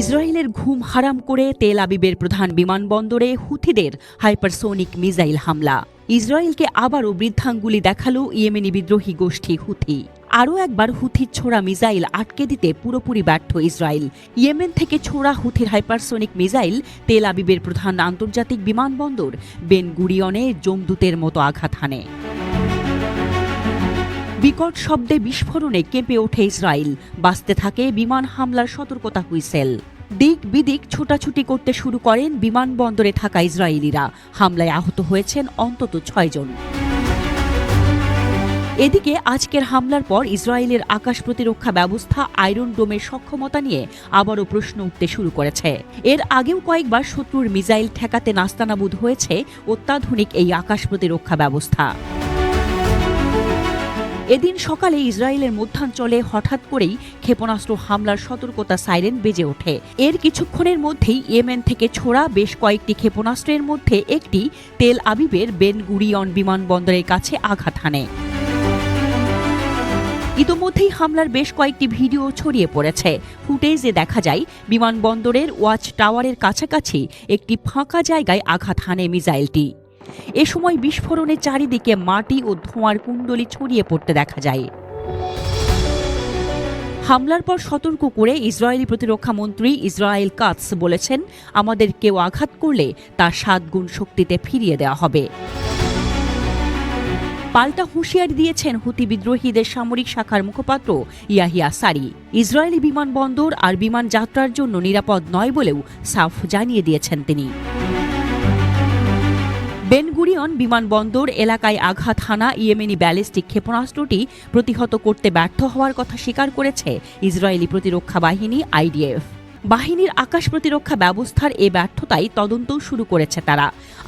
ইসরায়েলের ঘুম হারাম করে তেল আবিবের প্রধান বিমানবন্দরে হুথিদের হাইপারসোনিক মিসাইল হামলা। ইসরায়েলকে আবারও বৃদ্ধাঙ্গুলি দেখাল ইয়েমেনি বিদ্রোহী গোষ্ঠী হুথি। আরও একবার হুথির ছোড়া মিসাইল আটকে দিতে পুরোপুরি ব্যর্থ ইসরায়েল। ইয়েমেন থেকে ছোড়া হুথির হাইপারসোনিক মিসাইল তেল আবিবের প্রধান আন্তর্জাতিক বিমানবন্দর বেন গুরিয়নে জমদূতের মতো আঘাত হানে। বিকট শব্দে বিস্ফোরণে কেঁপে ওঠে ইসরায়েল। বাঁচতে থাকে বিমান হামলার সতর্কতা হুইসেল। দিক বিদিক ছোটাছুটি করতে শুরু করেন বিমানবন্দরে থাকা ইসরায়েলিরা। হামলায় আহত হয়েছেন অন্তত ছয়জন এদিকে আজকের হামলার পর ইসরায়েলের আকাশ প্রতিরক্ষা ব্যবস্থা আয়রন ডোমের সক্ষমতা নিয়ে আবারও প্রশ্ন উঠতে শুরু করেছে। এর আগেও কয়েকবার শত্রুর মিসাইল ঠেকাতে নাস্তানাবুদ হয়েছে অত্যাধুনিক এই আকাশ প্রতিরক্ষা ব্যবস্থা। এদিন সকালে ইসরায়েলের মধ্যাঞ্চলে হঠাৎ করেই ক্ষেপণাস্ত্র হামলার সতর্কতা সাইরেন বেজে ওঠে। এর কিছুক্ষণের মধ্যেই ইয়েমেন থেকে ছোড়া বেশ কয়েকটি ক্ষেপণাস্ত্রের মধ্যে একটি তেল আবিবের বেন গুরিয়ন বিমানবন্দরের কাছে আঘাত হানে। ইতোমধ্যেই হামলার বেশ কয়েকটি ভিডিও ছড়িয়ে পড়েছে। ফুটেজে দেখা যায়, বিমানবন্দরের ওয়াচ টাওয়ারের কাছাকাছি একটি ফাঁকা জায়গায় আঘাত হানে মিসাইলটি। এ সময় বিস্ফোরণে চারিদিকে মাটি ও ধোঁয়ার কুণ্ডলি ছড়িয়ে পড়তে দেখা যায়। হামলার পর সতর্ক করে ইসরায়েলি প্রতিরক্ষা মন্ত্রী ইসরায়েল কাটস বলেছেন, আমাদের কেউ আঘাত করলে তা সাত গুণ শক্তিতে ফিরিয়ে দেওয়া হবে। পাল্টা হুঁশিয়ারি দিয়েছেন হুতি বিদ্রোহীদের সামরিক শাখার মুখপাত্র ইয়াহিয়া সারি। ইসরায়েলি বিমানবন্দর আর বিমান যাত্রার জন্য নিরাপদ নয় বলেও সাফ জানিয়ে দিয়েছেন তিনি। বেনগুরিয়ন বিমানবন্দর এলাকায় আঘাত হানা ইয়েমেনি ব্যালিস্টিক ক্ষেপণাস্ত্রটি প্রতিহত করতে ব্যর্থ হওয়ার কথা স্বীকার করেছে ইসরায়েলি প্রতিরক্ষা বাহিনী আইডিএফ। বাহিনীর আকাশ প্রতিরক্ষা ব্যবস্থার এ ব্যর্থতাই তদন্তও শুরু করেছে তারা।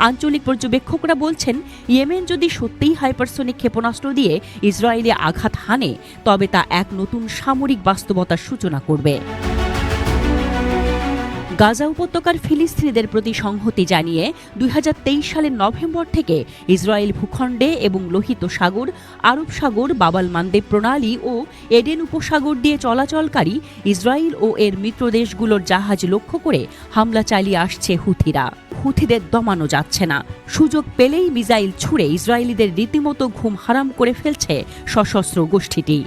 আঞ্চলিক পর্যবেক্ষকরা বলছেন, ইয়েমেন যদি সত্যিই হাইপারসোনিক ক্ষেপণাস্ত্র দিয়ে ইসরায়েলে আঘাত হানে, তবে তা এক নতুন সামরিক বাস্তবতার সূচনা করবে। গাজা উপত্যকার ফিলিস্তিনিদের প্রতি সংহতি জানিয়ে দুই হাজার তেইশ সালের নভেম্বর থেকে ইসরায়েল ভূখণ্ডে এবং লোহিত সাগর, আরব সাগর, বাবাল মান্দেব প্রণালী ও এডেন উপসাগর দিয়ে চলাচলকারী ইসরায়েল ও এর মিত্র দেশগুলোর জাহাজ লক্ষ্য করে হামলা চালিয়ে আসছে হুথিরা। হুথিদের দমানো যাচ্ছে না। সুযোগ পেলেই মিসাইল ছুড়ে ইসরায়েলিদের রীতিমতো ঘুম হারাম করে ফেলছে সশস্ত্র গোষ্ঠীটি।